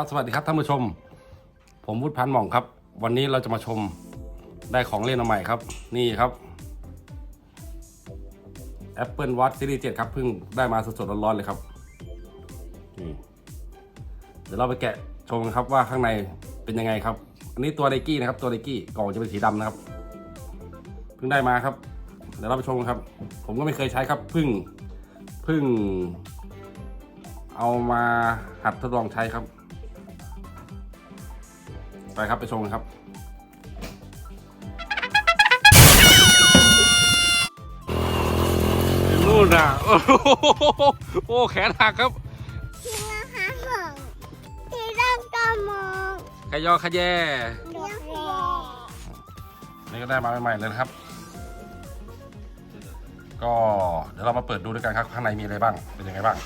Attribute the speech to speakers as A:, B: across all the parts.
A: ครับสวัสดีครับท่านผู้ชม ผมวุฒิพันธ์หม่องครับ วันนี้เราจะมาชมได้ของเล่นใหม่ครับ นี่ครับ Apple Watch Series 7 ครับเพิ่งได้มาสดๆร้อนๆเลยครับนี่เดี๋ยวเราไปแกะชมกันครับว่าข้างในเป็นยังไงครับ อันนี้ตัวไดกี้นะครับ ตัวไดกี้กล่องจะเป็นสีดำนะครับ เพิ่งได้มาครับเดี๋ยวเราไปชมครับ ผมก็ไม่เคยใช้ครับเพิ่งเพิ่ง เอามาหัดทดลองใช้ครับ ไปครับไปชมกันครับ นู่นน่ะ โอ้โหโอ้แขนหักครับ
B: ที่นะคะที่ร่างกระมอง
A: ขยอขยแย
B: เลี้ยงแร
A: นี่ก็ได้มาใหม่ๆเลยนะครับ ก็เดี๋ยวเรามาเปิดดูด้วยกันครับข้างในมีอะไรบ้างเป็นยังไงบ้าง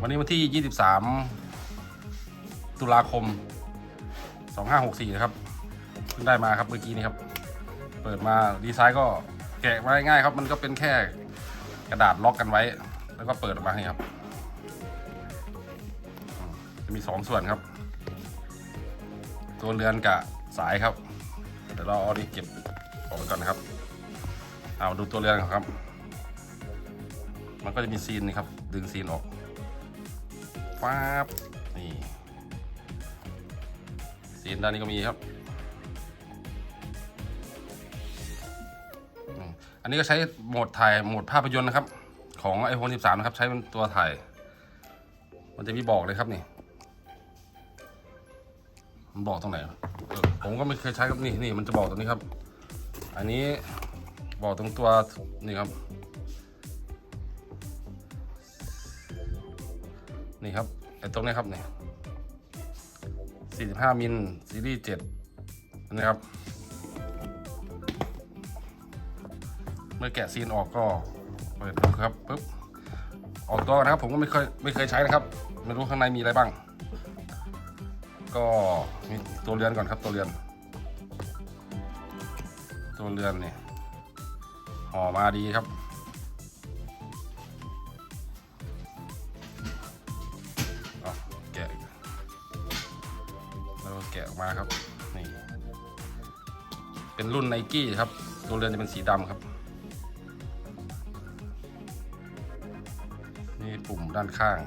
A: วันนี้วันที่ 23 ตุลาคม 2564 นะครับเพิ่งได้มาครับเมื่อกี้นี้ครับ เปิดมาดีไซน์ก็แกะมาง่ายครับ มันก็เป็นแค่กระดาษล็อกกันไว้ แล้วก็เปิดออกมาให้ครับ จะมีสองส่วนครับ ตัวเรือนกับสายครับเดี๋ยวเราเอานี้เก็บออกไปก่อนนะครับ เอาดูตัวเรือนก่อนครับ มันก็จะมีซีนนี่ครับ ดึงซีนออกฟ้าบนี่ ซีนด้านนี้ก็มีครับ อันนี้ก็ใช้โหมดถ่ายโหมดภาพยนตร์นะครับ ของ iPhone 13 นะครับ ใช้เป็นตัวถ่าย มันจะมีบอกเลยครับนี่ มันบอกตรงไหนผมก็ไม่เคยใช้ครับนี่นี่มันจะบอกตรงนี้ครับ อันนี้บอกตรงตัวนี่ครับ นี่ครับไอ้ตรงนี้ครับนี่ 45 มิลซีรีส์7นะครับ เมื่อแกะซีนออกก็เปิดดูครับปุ๊บออกตัวนะครับผมก็ไม่เคยไม่เคยใช้นะครับ ไม่รู้ข้างในมีอะไรบ้าง ก็มีตัวเรือนก่อนครับตัวเรือน ตัวเรือนนี่ห่อมาดีครับ มาครับนี่เป็นรุ่นไนกี้ครับตัวเรือนจะเป็นสีดำครับ นี่ปุ่มด้านข้าง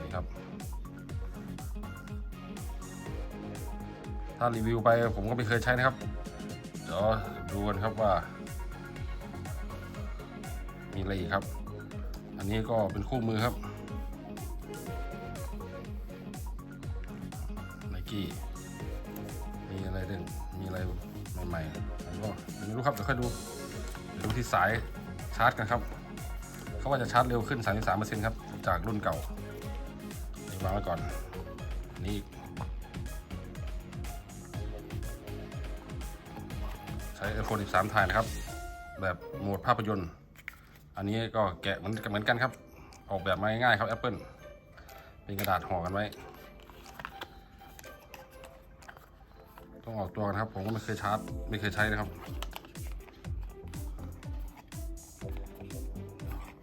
A: นี่ครับ ถ้ารีวิวไปผมก็ไม่เคยใช้นะครับ เดี๋ยวดูกันครับว่า มีอะไรอีกครับ อันนี้ก็เป็นคู่มือครับ ไนกี้มีอะไรเด่นมีอะไรใหม่ๆผมก็ไม่รู้ครับเดี๋ยวค่อยดูเดี๋ยวดูที่สายชาร์จกันครับเขาว่าจะชาร์จเร็วขึ้น 33%ครับ จากรุ่นเก่านี่วางไว้ก่อนนี่ใช้ iPhone 13 ถ่ายนะครับ แบบโหมดภาพยนตร์ อันนี้ก็แกะเหมือนเหมือนกันครับ ออกแบบมาง่ายๆครับ Apple เป็นกระดาษห่อกันไว้ ต้องออกตัวกันครับ ผมก็ไม่เคยชาร์จ ไม่เคยใช้นะครับ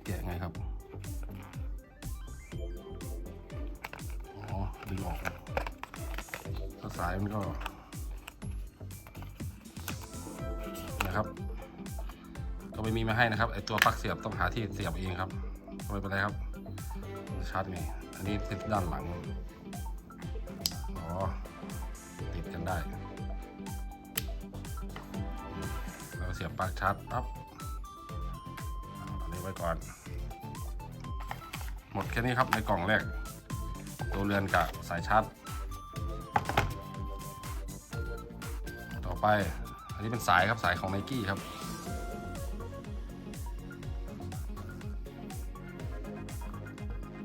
A: แกะไงครับอ๋อดึงออกถ้าสายมันก็นะครับ ก็ไม่มีมาให้นะครับไอตัวปลั๊กเสียบต้องหาที่เสียบเองครับไม่เป็นไรครับชาร์จไงอันนี้ติดด้านหลัง สียบปลั๊กชาร์จปั๊บเอาอันนี้ไว้ก่อน หมดแค่นี้ครับในกล่องแรก ตัวเรือนกับสายชาร์จ ต่อไป อันนี้เป็นสายครับสายของไนกี้ครับ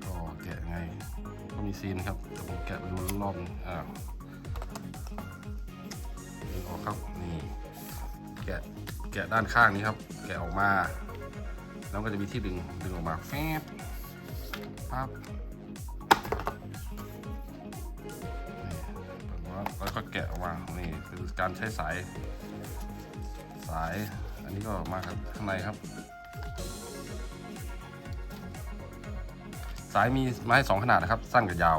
A: ก็แกะไงก็มีซีนครับแต่ผมแกะไปดูรอบอ้าออกครับ นี่ แกะ กะด้านข้างนี้ครับ แกะออกมา แล้วก็จะมีที่ดึงดึงออกมาแฟบปั๊บนี่แล้วก็แกะออกมา นี่คือการใช้สาย สาย อันนี้ก็มาข้างในครับ สายมีไม้สองขนาดนะครับ สั้นกับยาว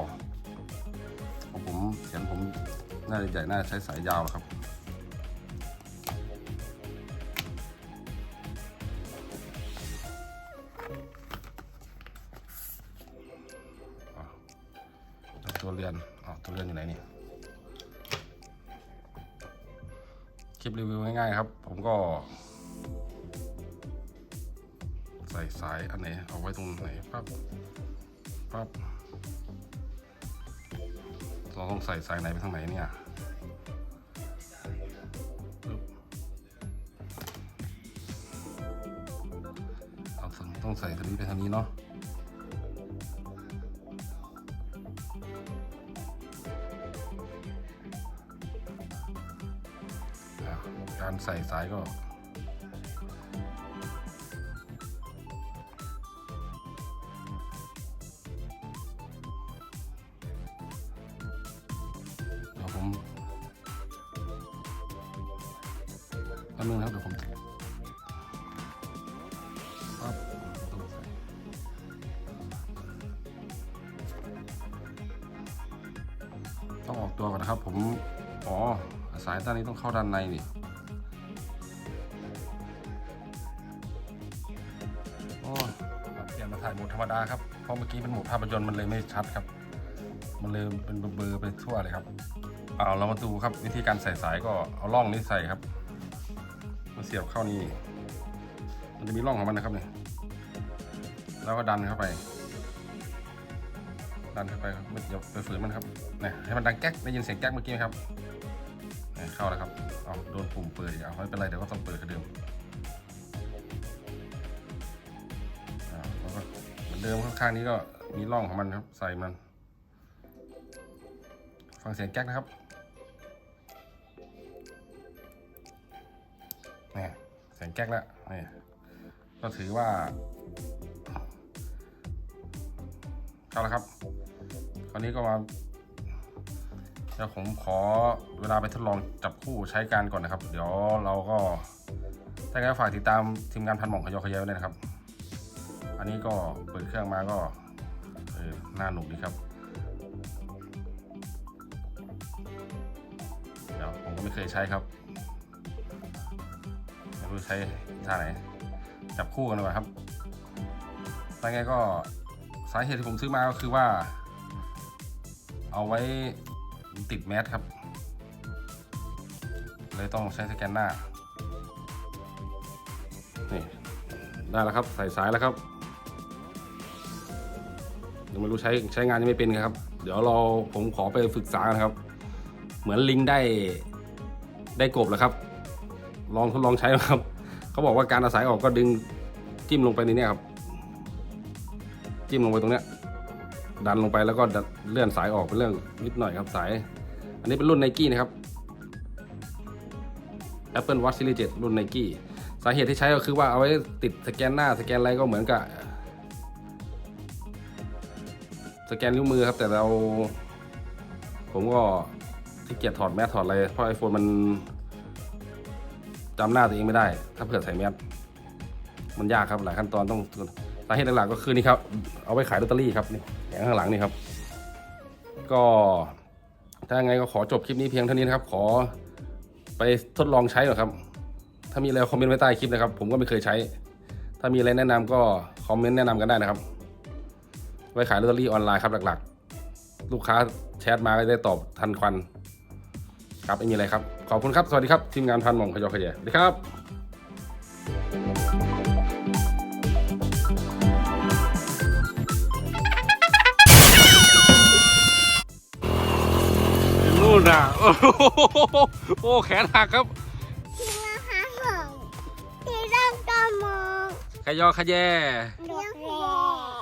A: ของผมเขียนผมน่าจะใหญ่น่าจะใช้สายยาวครับ ตัวเรือนอ๋อตัวเรือนอยู่ไหนเนี่ยคลิปรีวิวง่ายๆครับ ผมก็ ใส่สายอันไหนเอาไว้ตรงไหนปั๊บปั๊บเราต้องใส่สายไหนไปทางไหนเนี่ยเอาต้องใส่ทางนี้ไปทางนี้เนาะายก็ เดี๋ยวผมแป๊บนึงนะครับเดี๋ยวผมปั๊บต้องใส่ต้องออกตัวก่อนนะครับ ผม อ๋อ สายด้านนี้ต้องเข้าด้านในนี่ ดาครับเพราะเมื่อกี้เป็นหมดภาพยนตร์มันเลยไม่ชัดครับ มันเลยเป็นเบลอๆไปทั่วเลยครับเอาเรามาดูครับวิธีการใส่สายก็เอาร่องนี้ใส่ครับมาเสียบเข้านี่มันจะมีร่องของมันนะครับเนี่ยแล้วก็ดันเข้าไป ดันเข้าไปครับอย่าไปฝืนมันครับเนี่ยให้มันดังแก๊กได้ยินเสียงแก๊กเมื่อกี้ไหมครับเนี่ยเข้าแล้วครับเอาโดนปุ่มเปิดอีกเอาไม่เป็นไรเดี๋ยวก็ต้องเปิดกระเดิม เหมือนเดิมข้างๆนี้ก็มีร่องของมันครับ ใส่มัน ฟังเสียงแก๊กนะครับนี่เสียงแก๊กแล้วนี่ก็ถือว่าเข้าแล้วครับ คราวนี้ก็มาเดี๋ยวผมขอเวลาไปทดลองจับคู่ใช้การก่อนนะครับ เดี๋ยวเราก็ถ้างั้นฝากติดตามทีมงานพันหม่องขยอขยะไว้ด้วยนะครับ อันนี้ก็เปิดเครื่องมาก็เออน่าหนุกดีครับ เดี๋ยวผมก็ไม่เคยใช้ครับไม่รู้ใช้ท่าไหน จับคู่กันดีกว่าครับแต่ไงก็สาเหตุที่ผมซื้อมาก็คือว่า เอาไว้ติดแมสครับ เลยต้องใช้สแกนหน้า นี่ ได้แล้วครับ ใส่สายแล้วครับ ยังไม่รู้ใช้ใช้งานยังไม่เป็นครับ เดี๋ยวเราผมขอไปฝึกษากันครับ เหมือนลิงได้ได้กบแล้วครับ ลองทดลองใช้นะครับเขาบอกว่าการอาสายออกก็ดึงจิ้มลงไปในนี้ครับจิ้มลงไปตรงเนี้ยดันลงไปแล้วก็เลื่อนสายออกเป็นเรื่องนิดหน่อยครับสาย อันนี้เป็นรุ่นไนกี้นะครับ Apple Watch Series 7 รุ่นไนกี้สาเหตุที่ใช้ก็คือว่าเอาไว้ติดสแกนหน้าสแกนอะไรก็เหมือนกับ สแกนนิ้วมือครับ แต่เรา ผมก็ที่เกียจถอดแมสถอดอะไร เพราะไอโฟนมันจำหน้าตัวเองไม่ได้ ถ้าเผื่อใส่แมสมันยากครับหลายขั้นตอนต้องสาเหตุหลักๆก็คือนี่ครับ เอาไว้ขายลอตเตอรี่ครับนี่แผงข้างหลังนี่ครับ ก็ถ้าไงก็ขอจบคลิปนี้เพียงเท่านี้นะครับ ขอไปทดลองใช้หน่อยครับ ถ้ามีอะไรคอมเมนต์ไว้ใต้คลิปนะครับ ผมก็ไม่เคยใช้ ถ้ามีอะไรแนะนำก็คอมเมนต์แนะนำกันได้นะครับ ว้ขายลอตเตอรี่ออนไลน์ครับหลักๆ ลูกค้าแชทมาก็ได้ตอบทันควัน ครับไม่มีอะไรครับ ขอบคุณครับ สวัสดีครับ ทีมงานพันหม่องขยอขยะสวัสดีครับนู่นอะโอ้โหโอ้แขนหักครับ
B: ที่มาหาผมที่ต้องกระมอง
A: ขยอขยะ
B: เรียกแร่